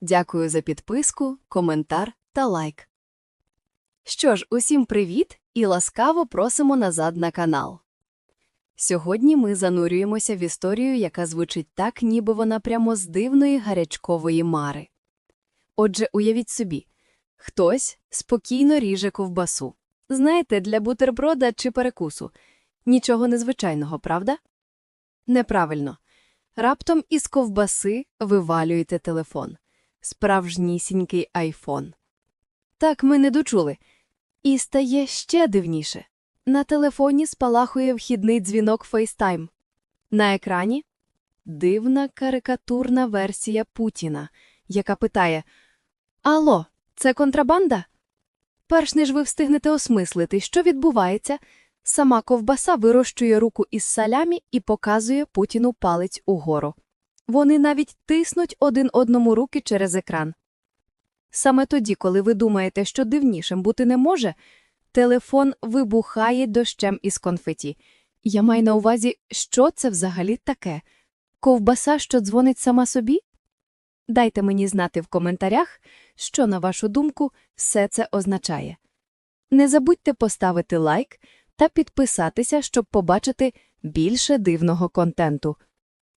Дякую за підписку, коментар та лайк. Що ж, усім привіт і ласкаво просимо назад на канал. Сьогодні ми занурюємося в історію, яка звучить так, ніби вона прямо з дивної гарячкової мари. Отже, уявіть собі, хтось спокійно ріже ковбасу. Знаєте, для бутерброда чи перекусу. Нічого незвичайного, правда? Неправильно. Раптом із ковбаси вивалюєте телефон. Справжнісінький айфон. Так ми не дочули. І стає ще дивніше. На телефоні спалахує вхідний дзвінок FaceTime. На екрані дивна карикатурна версія Путіна, яка питає Алло, це контрабанда? Перш ніж ви встигнете осмислити, що відбувається, сама ковбаса вирощує руку із салямі і показує Путіну палець угору. Вони навіть тиснуть один одному руки через екран. Саме тоді, коли ви думаєте, що дивнішим бути не може, телефон вибухає дощем із конфеті. Я маю на увазі, що це взагалі таке? Ковбаса, що дзвонить сама собі? Дайте мені знати в коментарях, що, на вашу думку, все це означає. Не забудьте поставити лайк та підписатися, щоб побачити більше дивного контенту.